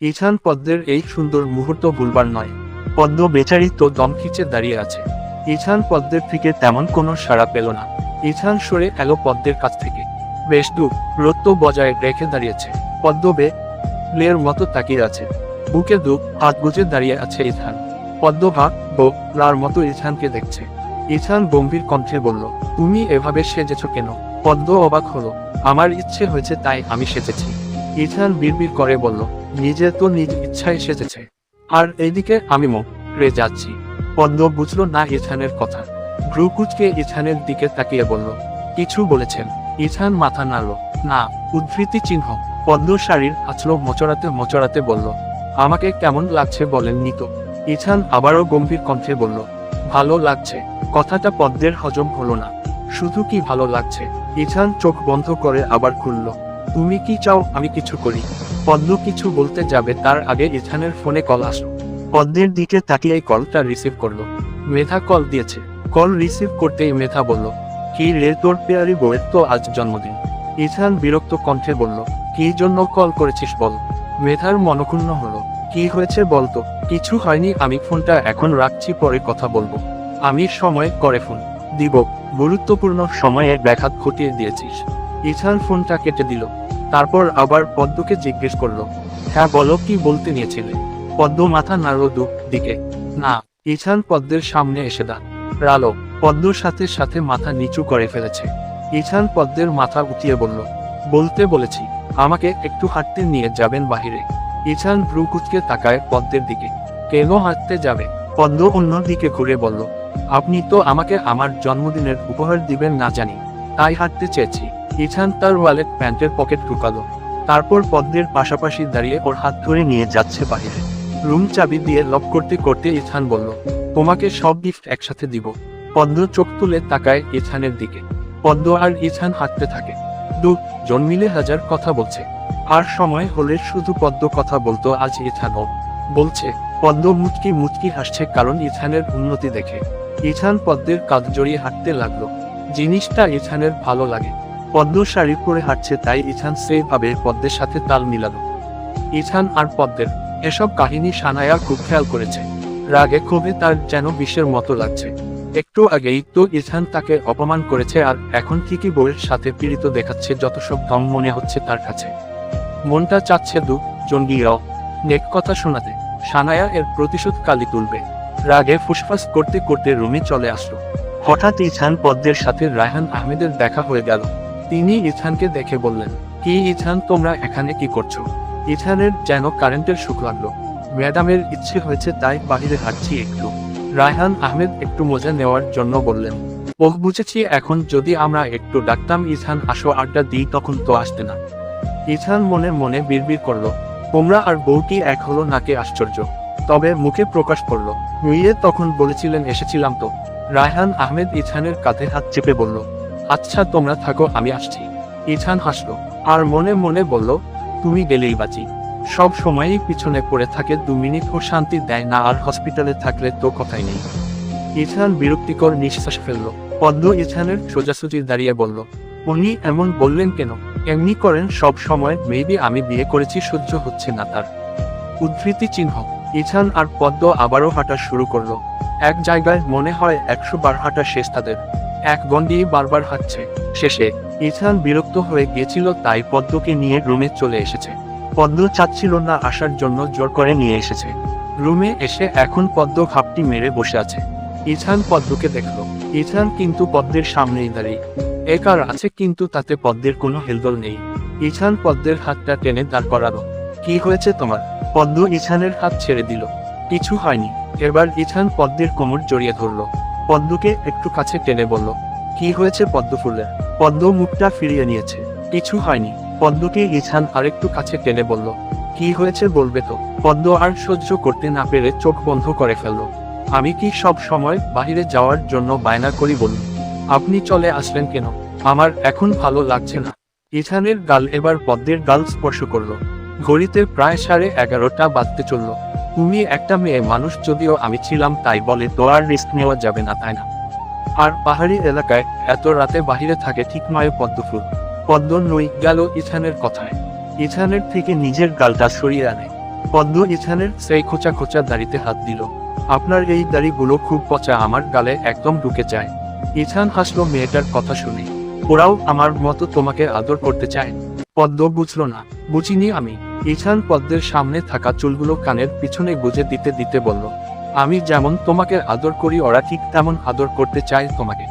ইছান পদ্মের এই সুন্দর মুহূর্ত ভুলবার নয়। পদ্ম বেচারি তো দম খিচে দাঁড়িয়ে আছে। ইছান পদ্মের থেকে তেমন কোনো সাড়া পেল না। ইছান সরে এলো পদ্মের কাছ থেকে। বেশ দূর রত্ব বজায় রেখে দাঁড়িয়েছে। পদ্ম বে, লের মতো তাকিয়ে আছে। বুকে দু হাত গুজে দাঁড়িয়ে আছে ইথান পদ্ম ভাগ, বো, লার মতো ইছানকে দেখছে। ইছান গম্ভীর কণ্ঠে বলল, তুমি এভাবে সেজেছ কেন? পদ্ম অবাক হলো, আমার ইচ্ছে হয়েছে তাই আমি সেজেছি। ইথান বিড়বিড় করে বলল, নিজে তো নিজ ইচ্ছায় সেজেছে। আর এইদিকে আমি মুখ রে যাচ্ছি। পদ্ম বুঝলো না ইথানের কথা। ভ্রুকুচকে ইথানের দিকে তাকিয়ে বলল, কিছু বলেছেন। ইথান মাথা নাড়ল, না, উদ্ধৃতি চিহ্ন। পদ্ম শাড়ির আছলো মোচড়াতে মোচড়াতে বলল, আমাকে কেমন লাগছে বলেন নিত ইথান আবারও গম্ভীর কণ্ঠে বলল, ভালো লাগছে। কথাটা পদ্মের হজম হলো না। শুধু কি ভালো লাগছে? ইথান চোখ বন্ধ করে আবার খুলল তুমি কি চাও আমি কিছু করি? পদ্ম কিছু বলতে যাবে তার আগে ইথানের ফোনে কল আসলো। পদ্মের দিকে তাকিয়ে কলটা রিসিভ করল। মেধা কল দিয়েছে। কল রিসিভ করতেই মেধা বলল, কি রে তোর পেয়ারি বউয়ের তো আজ জন্মদিন। ইথান বিরক্ত কণ্ঠে বলল, কি জন্য কল করেছিস বল? মেধার মনক্ষুণ্ণ হলো, কি হয়েছে বলতো কিছু হয়নি, আমি ফোনটা এখন রাখছি, পরে কথা বলব। আমি সময় করে ফোন দিব। গুরুত্বপূর্ণ সময়ে ব্যাঘাত ঘটিয়ে দিয়েছিস। ইথান ফোনটা কেটে দিল। তারপর আবার পদ্মকে জিজ্ঞেস করল হ্যাঁ বলো কি বলতে নিয়েছিলে? পদ্ম মাথা নাড়ল দু দিকে না ইছান পদ্মের সামনে এসে দাঁড়। রালো, পদ্মর সাথে সাথে মাথা নিচু করে ফেলেছে। ইছান পদ্মের মাথা উঠিয়ে বলল, বলতে বলেছি, আমাকে একটু হাঁটতে নিয়ে যাবেন বাহিরে। ইছান ভ্রুকুচকে তাকায় পদ্মের দিকে। কেন হাঁটতে যাবে? পদ্ম অন্য দিকে ঘুরে বলল, আপনি তো আমাকে আমার জন্মদিনের উপহার দিবেন না জানি, তাই হাঁটতে চেয়েছি। ইছান তার ওয়ালেট প্যান্টের পকেট ঢুকালো। তারপর পদ্মের পাশাপাশি দাঁড়িয়ে ওর হাত ধরে নিয়ে যাচ্ছে বাইরে রুম চাবি দিয়ে লক করতে করতে ইথান বলল, তোমাকে সব গিফট একসাথে দিব। পদ্ম চোখ তুলে তাকায় ইথানের দিকে। পদ্ম আর ইথান হাঁটতে থাকে। দু জন মিলে হাজার কথা বলছে। আর সময় হলে শুধু পদ্ম কথা বলতো আজ ইথানও বলছে। পদ্ম মুচকি মুচকি হাসছে কারণ ইথানের উন্নতি দেখে। ইথান পদ্মের কাঁধ জড়িয়ে হাঁটতে লাগল। জিনিসটা ইথানের ভালো লাগে। পদ্ম শাড়ি পরে হাঁটছে তাই ইথান সেইভাবে পদ্মের সাথে তাল মিলালো। ইথান আর পদ্মের এসব কাহিনী সানায়া খুব খেয়াল করেছে। রাগে ক্ষোভে তার যেন বিষের মতো লাগছে। একটু আগেই তো ইথান তাকে অপমান করেছে আর এখন কি কি বউয়ের সাথে পীড়িত দেখাচ্ছে যত সব দম মনে হচ্ছে তার কাছে। মনটা চাচ্ছে দু জঙ্গিয়াও নেক কথা শোনাতে সানায়া এর প্রতিশোধ কালি তুলবে। রাগে ফুসফাস করতে করতে রুমে চলে আসলো। হঠাৎ ইথান পদ্মের সাথে রায়হান আহমেদের দেখা হয়ে গেল। তিনি ইথানকে দেখে বললেন, কি ইথান তোমরা এখানে কি করছ? ইথানের যেন কারেন্টের সুখ লাগল। ম্যাডামের ইচ্ছে হয়েছে তাই বাহিরে হাঁটছি একটু। রায়হান আহমেদ একটু মজা নেওয়ার জন্য বললেন, ওহ, বুঝেছি, এখন যদি আমরা একটু ডাকতাম, ইছান আসো, আড্ডা দিই, তখন তো আসতে না। ইছান মনে মনে বিড়বিড় করল, তোমরা আর বউটি এক হলো নাকি আশ্চর্য? তবে মুখে প্রকাশ করল নুইয়ে তখন বলেছিলেন, এসেছিলাম তো। রায়হান আহমেদ ইছানের কাঁধে হাত চেপে বলল আচ্ছা তোমরা থাকো, আমি আসছি। ইথান হাসলো আর মনে মনে বলল, তুমি গেলেই বাঁচি। সব সময়ই পিছনে পড়ে থাকে, দু মিনিট ও শান্তি দেয় না, আর হসপিটালে থাকলে তো কথাই নেই। ইথান বিরক্তিকর নিঃশ্বাস ফেলল। পদ্ম ইথানের সোজাসুজি দাঁড়িয়ে বলল, উনি এমন বললেন কেন? এমনি করেন, সব সময় মেবি আমি বিয়ে করেছি, সহ্য হচ্ছে না তার। উদ্ধৃতি চিহ্ন। ইছান আর পদ্ম আবারও হাঁটা শুরু করল। এক জায়গায় মনে হয় একশো বার হাঁটা শেষ তাদের। এক গন্ডি বারবার হাঁটছে। শেষে ইথান বিরক্ত হয়ে গিয়েছিল, তাই পদ্মকে নিয়ে রুমে চলে এসেছে। পদ্ম চাচ্ছিল না আসার জন্য জোর করে নিয়ে এসেছে। রুমে এসে এখন পদ্ম ঘাপটি মেরে বসে আছে। ইথান পদ্মকে দেখল। ইথান কিন্তু পদ্মের সামনেই দাঁড়িয়ে। একার আছে কিন্তু তাতে পদ্মের কোনো হেলদোল নেই। ইথান পদ্মের হাতটা টেনে দাঁড় করালো। কি হয়েছে তোমার? পদ্ম ইথানের হাত ছেড়ে দিল। কিছু হয়নি। এবার ইথান পদ্মের কোমর জড়িয়ে ধরলো। পদ্মকে একটু কাছে টেনে বলল, কি হয়েছে পদ্ম ফুলের পদ্ম মুখটা ফিরিয়ে নিয়েছে। কিছু হয়নি। পদ্মকে ইছান আরেকটু কাছে টেনে বলল, কি হয়েছে বলবে তো? পদ্ম আর সহ্য করতে না পেরে চোখ বন্ধ করে ফেলল, আমি কি সব সময় বাইরে যাওয়ার জন্য বায়না করি বলুন? আপনি চলে আসলেন কেন? আমার এখন ভালো লাগছে না। ইছানের গাল এবার পদ্মের গাল স্পর্শ করল। ঘড়িতে প্রায় সাড়ে এগারোটা বাজতে চলল। তুমি একটা মেয়ে, মানুষ যদিও আমি ছিলাম তাই বলে আর রিস্ক নেওয়া যাবে না, তাই না? আর পাহাড়ি এলাকায় এত রাতে বাহিরে থাকে ঠিক নয় পদ্মফুল। পদ্ম নই গেল ইথানের কথায়। ইথানের থেকে নিজের গালটা সরিয়ে আনে। পদ্ম ইছানের সেই খোঁচা খোঁচা দাড়িতে হাত দিল। আপনার এই দাড়িগুলো খুব পচা, আমার গালে একদম ঢুকে যায়। ইছান হাসলো মেয়েটার কথা শুনে। ওরাও আমার মতো তোমাকে আদর করতে চায়। পদ্ম বুঝলো না। বুঝিনি আমি। ইছান পদ্মের সামনে থাকা চুলগুলো কানের পিছনে গুজে দিতে দিতে বলল, আমি যেমন তোমাকে আদর করি, ওরা ঠিক তেমন আদর করতে চায় তোমাকে।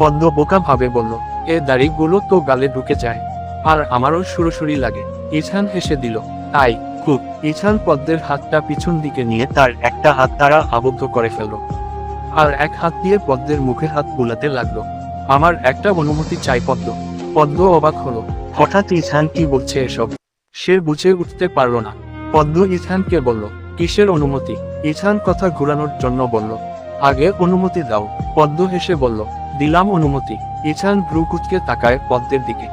পদ্ম বোকা ভাবে বলল, এ দাড়িগুলো তো গালে ঢুকে যায়, আর আমারও সুরসুরি লাগে। ইছান হেসে দিল তাই খুব। ইছান পদ্মের হাতটা পিছন দিকে নিয়ে তার একটা হাত দ্বারা আবদ্ধ করে ফেলল, আর এক হাত দিয়ে পদ্মের মুখে হাত বুলাতে লাগল, আমার একটা অনুমতি চাই পদ্ম। পদ্ম অবাক হলো হঠাৎ ইছান কি বলছে এসব? সে বুঝে উঠতে পারল না। পদ্ম ইছানকে বলল, কিসের অনুমতি? ইছান কথা ঘুরানোর জন্য বলল, আগে অনুমতি দাও। পদ্ম হেসে বলল, দিলাম অনুমতি। ইছান ভ্রু কুচকে তাকায় পদ্মের দিকে।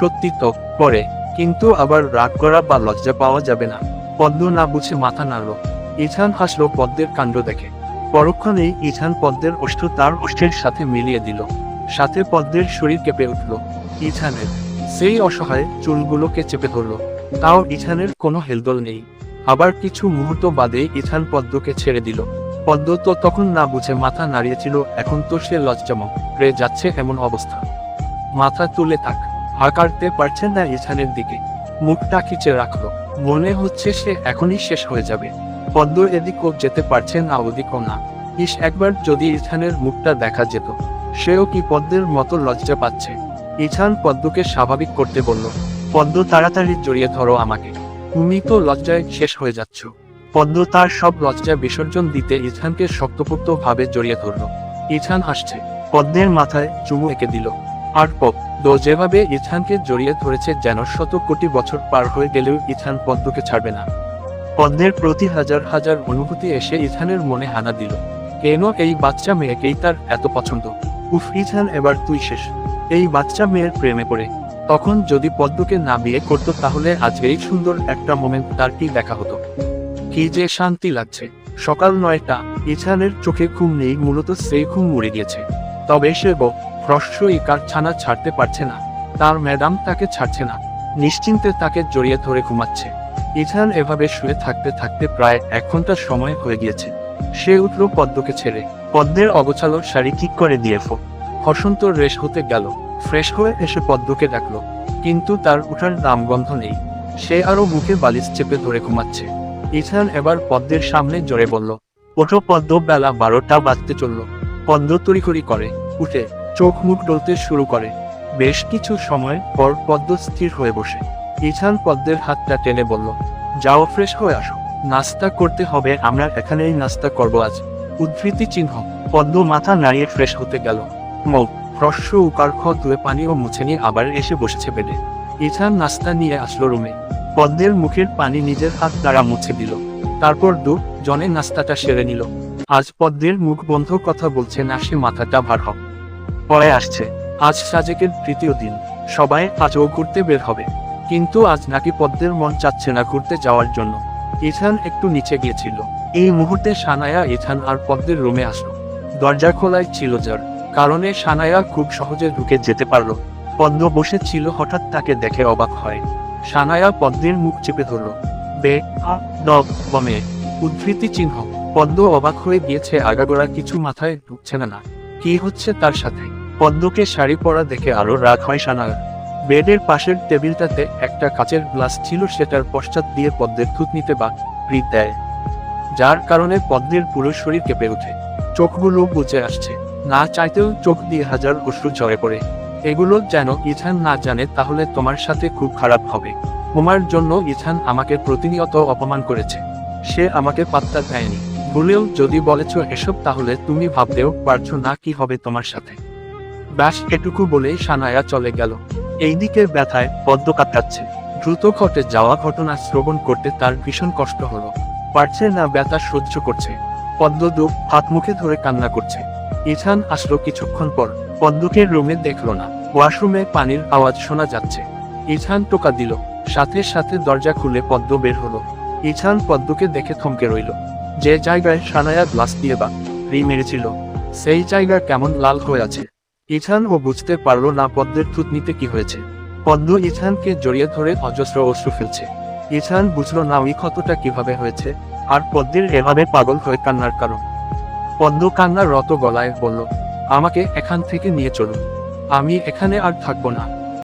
সত্যি তো, পরে। কিন্তু আবার রাগ করা বা লজ্জা পাওয়া যাবে না। পদ্ম না বুঝে মাথা নাড়ল। ইছান হাসলো পদ্মের কাণ্ড দেখে। পরক্ষণেই ইছান পদ্মের ওষ্ঠ তার ওষ্ঠের সাথে মিলিয়ে দিল। সাথে পদ্মের শরীর কেঁপে উঠল। ইছানের সেই অসহায় চুলগুলোকে চেপে ধরল। তাও ইছানের কোনো হেলদোল নেই। আবার কিছু মুহূর্ত বাদে ইছান পদ্মকে ছেড়ে দিল। পদ্ম তো তখন না বুঝে মাথা নাড়িয়েছিল, এখন তো সে লজ্জামক রে যাচ্ছে এমন অবস্থা। মাথা তুলে থাক। হাঁকারতে পারছে না ইছানের দিকে। মুখটা খিচে রাখল। মনে হচ্ছে সে এখনই শেষ হয়ে যাবে। পদ্ম এদিকও যেতে পারছে না, ওদিকও না। ইস, একবার যদি ইছানের মুখটা দেখা যেত, সেও কি পদ্মের মতো লজ্জা পাচ্ছে? ইছান পদ্মকে স্বাভাবিক করতে বলল, পদ্ম, তাড়াতাড়ি জড়িয়ে ধরো আমাকে। তুমি তো লজ্জায় শেষ হয়ে যাচ্ছ। পদ্ম তার সব লজ্জা বিসর্জন দিতে ইছানকে শক্তপোক্ত ভাবে জড়িয়ে ধরল। ইছান হাসছে। পদ্মের মাথায় চুমু এঁকে দিল। আর পদ্ম যেভাবে ইছানকে জড়িয়ে ধরেছে যেন শত কোটি বছর পার হয়ে গেলেও ইছান পদ্মকে ছাড়বে না। পদ্মের প্রতি হাজার হাজার অনুভূতি এসে ইছানের মনে হানা দিল। কেন এই বাচ্চা মেয়েকেই তার এত পছন্দ? উফ, ইছান, এবার তুই শেষ। এই বাচ্চা মেয়ের প্রেমে পড়ে। তখন যদি পদ্মকে না বিয়ে করতো তাহলে আজ এই সুন্দর একটা মোমেন্ট তার কি দেখা হতো। কি যে শান্তি লাগছে। সকাল নয়টা, ইছানের চোখে ঘুম নেই, মূলত সেই ঘুম মরে গিয়েছে। তবে সে ফ্রস্যই কার ছানা ছাড়তে পারছে না। তার ম্যাডাম তাকে ছাড়ছে না। নিশ্চিন্তে তাকে জড়িয়ে ধরে ঘুমাচ্ছে। ইথান এভাবে শুয়ে থাকতে থাকতে প্রায় এক ঘণ্টা সময় হয়ে গিয়েছে। সে উঠল পদ্মকে ছেড়ে। পদ্মের অগোছালো শাড়ি ঠিক করে দিয়ে ফো বসন্ত রেশ হতে গেল। ফ্রেশ হয়ে এসে পদ্মকে ডাকলো। কিন্তু তার উঠার নামগন্ধ নেই। সে আরও মুখে বালিশ চেপে ধরে ঘুমাচ্ছে। ইথান এবার পদ্মের সামনে জোরে বলল, ওঠো পদ্ম, বেলা বারোটা বাজতে চলল। পদ্ম তড়িঘড়ি করে, উঠে চোখ মুখ ডলতে শুরু করে। বেশ কিছু সময় পর পদ্ম স্থির হয়ে বসে। ইছান পদ্মের হাতটা টেনে বলল, যাও ফ্রেশ হয়ে আসো। নাস্তা করতে হবে, আমরা এখানেই নাস্তা করব আজ। উদ্ধৃতি চিহ্ন, পদ্ম মাথা নাড়িয়ে ফ্রেশ হতে গেল। মৌ হ্রস্ব উকার খ ধুয়ে পানি ও মুছে নিয়ে আবার এসে বসেছে বেডে। ইছান নাস্তা নিয়ে আসলো রুমে। পদ্মের মুখের পানি নিজের হাত দ্বারা মুছে দিল। তারপর দু, জনে নাস্তাটা সেরে নিল। আজ পদ্মের মুখ বন্ধ কথা বলছে না, সে মাথাটা ভার হোক। পরে আসছে। আজ সাজেকের তৃতীয় দিন। সবাই আজও ঘুরতে বের হবে। কিন্তু আজ নাকি পদ্মের মন চাচ্ছে না ঘুরতে যাওয়ার জন্য। ইথান একটু নিচে গিয়েছিল। এই মুহূর্তে সানায়া ইথান আর পদ্মের রুমে আসলো। দরজা খোলায় ছিল যার কারণে সানায়া খুব সহজে ঢুকে যেতে পারল। পদ্ম বসে ছিল, হঠাৎ তাকে দেখে অবাক হয়। সানায়া পদ্মের মুখ চেপে ধরল। বে বমে উদ্ধৃতি চিহ্ন। পদ্ম অবাক হয়ে গিয়েছে, আগাগোড়া কিছু মাথায় ঢুকছে না কি হচ্ছে তার সাথে? পদ্মকে শাড়ি পরা দেখে আরও রাগ হয় সানায়া বেডের পাশের টেবিলটাতে একটা কাচের গ্লাস ছিল, সেটার পশ্চাৎ দিয়ে পদ্মের থুতনিতে বা দেয়। যার কারণে পদ্মের পুরো শরীর কেঁপে ওঠে। চোখগুলো বুঝে আসছে। না চাইতেও চোখ দিয়ে হাজার অশ্রু ঝরে পড়ে। এগুলো যেন ইথান না জানে, তাহলে তোমার সাথে খুব খারাপ হবে। তোমার জন্য ইথান আমাকে প্রতিনিয়ত অপমান করেছে। সে আমাকে পাত্তা দেয়নি। ভুলেও যদি বলেছ এসব, তাহলে তুমি ভাবতেও পারছ না কি হবে তোমার সাথে। ব্যাস, এটুকু বলেই সানায়া চলে গেল। এইদিকে ব্যথায় পদ্ম কাটাচ্ছে দ্রুত ঘটে যাওয়া ঘটনা শ্রবণ করতে তার ভীষণ কষ্ট হলো। পারছে না, ব্যথা সহ্য করছে। পদ্ম দুপ হাত মুখে ধরে কান্না করছে। ইছান আসলো কিছুক্ষণ পর। পদ্মকে রুমে দেখল না। ওয়াশরুমে পানির আওয়াজ শোনা যাচ্ছে। ইছান টোকা দিল। সাথে সাথে দরজা খুলে পদ্ম বের হলো। ইছান পদ্মকে দেখে থমকে রইল। যে জায়গায় সানায়া গ্লাস দিয়ে বা রি মেরেছিল, সেই জায়গা কেমন লাল হয়ে আছে। ইথান ও বুঝতে পারল না পদ্মের থুতনিতে কি হয়েছে। পদ্ম ইথানকে জড়িয়ে ধরে অজস্র অশ্রু ফেলছে। এছান বুঝলো না ওই ক্ষতটা কীভাবে হয়েছে, আর পদ্মের এভাবে পাগল হয়ে কান্নার কারণ। পদ্ম কান্নার রত গলায় বলল, আমাকে এখান থেকে নিয়ে চলুন। আমি এখানে আর থাকব না।